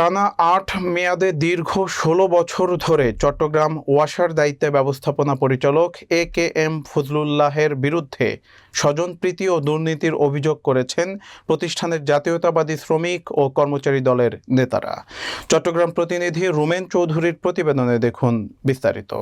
টানা আট মেয়াদে দীর্ঘ ষোলো বছর ধরে চট্টগ্রাম ওয়াসার দায়িত্বে ব্যবস্থাপনা পরিচালক এ কে এম ফজলুল্লাহের বিরুদ্ধে স্বজনপ্রীতি ও দুর্নীতির অভিযোগ করেছেন প্রতিষ্ঠানের জাতীয়তাবাদী শ্রমিক ও কর্মচারী দলের নেতারা। চট্টগ্রাম প্রতিনিধি রুমেন চৌধুরীর প্রতিবেদনে দেখুন বিস্তারিত।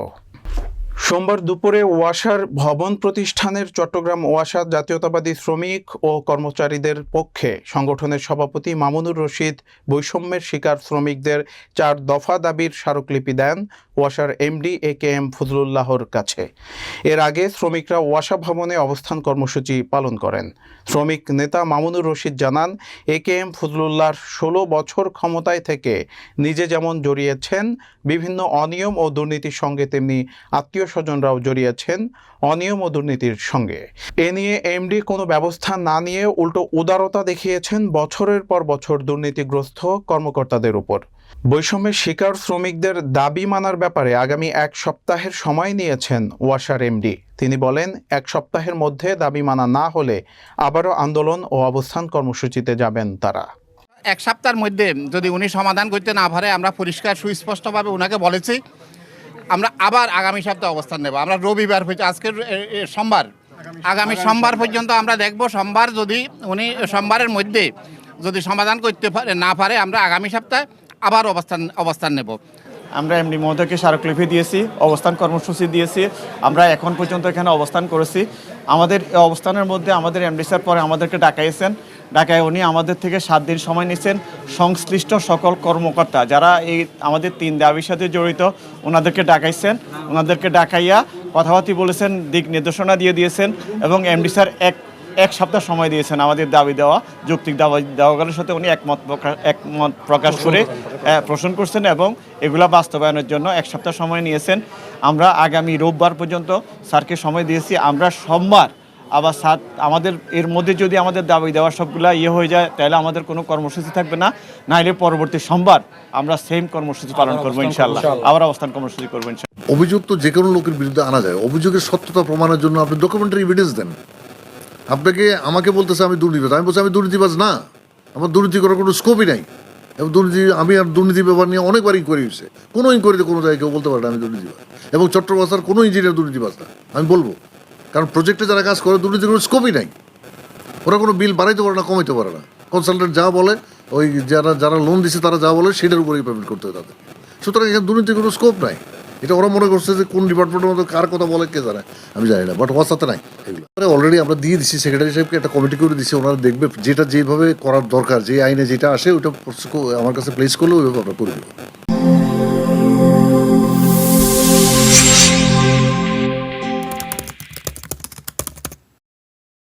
সোমবার দুপুরে ওয়াসার ভবন প্রতিষ্ঠানের চট্টগ্রাম ওয়াসা জাতীয়তাবাদী শ্রমিক ও কর্মচারীদের পক্ষে সংগঠনের সভাপতি মামুনুর রশিদ বৈষম্যের শিকার শ্রমিকদের চার দফা দাবির স্মারকলিপি দেন ওয়াসার এমডি এ কে এম ফজলুল্লাহর কাছে। এর আগে শ্রমিকরা ওয়াসা ভবনে অবস্থান কর্মসূচি পালন করেন। শ্রমিক নেতা মামুনুর রশিদ জানান, এ কে এম ফজলুল্লাহর ষোলো বছর ক্ষমতায় থেকে নিজে যেমন জড়িয়েছেন, বিভিন্ন অনিয়ম ও দুর্নীতির সঙ্গে তেমনি আত্মীয় স্বজনরাও জড়িয়েছেন অনিয়ম ও দুর্নীতির সঙ্গে। এ নিয়ে এমডি কোনো ব্যবস্থা না নিয়ে উল্টো উদারতা দেখিয়েছেন বছরের পর বছর দুর্নীতিগ্রস্ত কর্মকর্তাদের উপর। বৈষম্যের শিকার শ্রমিকদের দাবি মানার ব্যাপারে আগামী এক সপ্তাহের সময় নিয়েছেন ওয়াসার এমডি। তিনি বলেন, এক সপ্তাহের মধ্যে দাবি মানা না হলে আবারও আন্দোলন ও অবস্থান কর্মসূচিতে যাবেন তারা। এক সপ্তাহের মধ্যে যদি উনি সমাধান করতে না পারে, আমরা পরিষ্কার সুস্পষ্টভাবে ওনাকে বলেছি আমরা আবার আগামী সপ্তাহে অবস্থান নেব। আমরা রবিবার হয়েছে আজকের সোমবার। আগামী সোমবার পর্যন্ত আমরা দেখব সোমবার যদি উনি সোমবারের মধ্যে যদি সমাধান করতে পারে না পারে আমরা আগামী সপ্তাহে আবার অবস্থান অবস্থান নেব। আমরা এমনি মহোদয়কে স্মারকলিপি দিয়েছি, অবস্থান কর্মসূচি দিয়েছি, আমরা এখন পর্যন্ত এখানে অবস্থান করেছি। আমাদের অবস্থানের মধ্যে আমাদের এমডি স্যার পরে আমাদেরকে ডাকাইছেন। ডাকায় উনি আমাদের থেকে সাত দিন সময় নিচ্ছেন। সংশ্লিষ্ট সকল কর্মকর্তা যারা এই আমাদের তিন দাবির সাথে জড়িত, ওনাদেরকে ডাকাইছেন। ওনাদেরকে ডাকাইয়া কথাবার্তি বলেছেন, দিক নির্দেশনা দিয়ে দিয়েছেন এবং এমডি স্যার এক এক সপ্তাহ সময় দিয়েছেন আমাদের দাবি দেওয়া যৌক্তিক দাবি দেওয়াগুলোর সাথে উনি একমত প্রকাশ- একমত প্রকাশ করে আহ, পোষণ করছেন। এবং এগুলা বাস্তবায়নের জন্য এক সপ্তাহ সময় নিয়েছেন। আমরা আগামী রোববার পর্যন্ত স্যারকে সময় দিয়েছি। আমরা সোমবার আবার সাত আমাদের এর মধ্যে যদি আমাদের দাবি দেওয়া সবগুলা ইয়ে হয়ে যায় তাহলে আমাদের কোনো কর্মসূচি থাকবে না। নাইলে পরবর্তী সোমবার আমরা সেম কর্মসূচি পালন করব ইনশাল্লাহ আবার অবস্থান কর্মসূচি করব ইনশাল্লাহ অভিযোগ তো যে কোনো লোকের বিরুদ্ধে আনা যায়। অভিযোগের সত্যতা প্রমাণের জন্য আপনি ডকুমেন্টারি এভিডেন্স দেন। আপনাকে, আমাকে বলতেছে আমি দুর্নীতিবাজ। আমি বলছি, আমি দুর্নীতিবাজ না। আমার দুর্নীতি করার কোনো স্কোপই নাই। এবং দুর্নীতি, আমি আর দুর্নীতি ব্যাপার নিয়ে অনেকবার ইনকোয়ারি হয়েছে। কোনো ইনকোয়ারিতে কোনো জায়গায় কেউ বলতে পারে না, আমি দুর্নীতিবাজ। এবং চট্টগ্রামের কোনো ইঞ্জিনিয়ার দুর্নীতিবাজ না। আমি বলব, কারণ প্রজেক্টে যারা কাজ করে দুর্নীতি কোনো স্কোপই নাই। ওরা কোনো বিল বাড়াইতে পারে না, কমাইতে পারে না। কনসালটেন্ট যা বলে, ওই যারা যারা লোন দিছে, তারা যা বলে, সেটার উপরেই পেমেন্ট করতে হয় তাদের। সুতরাং এখানে দুর্নীতির কোনো স্কোপ নাই। এটা ওরা মনে করছে যে কোন ডিপার্টমেন্টের মধ্যে কার কথা বলে কে জানে? আমি জানি না বাট হোয়াটসঅ্যাপে নাই। এগুলো। অলরেডি আমরা দিয়ে দিচ্ছি সেক্রেটারি সাহেবকে একটা কমিটি করে দিচ্ছি ওনারা দেখবে যেটা যেভাবে করার দরকার যে আইনে যেটা আসে ওটা আমার কাছে প্লেস করলে ওইভাবে আমরা করে দেবো।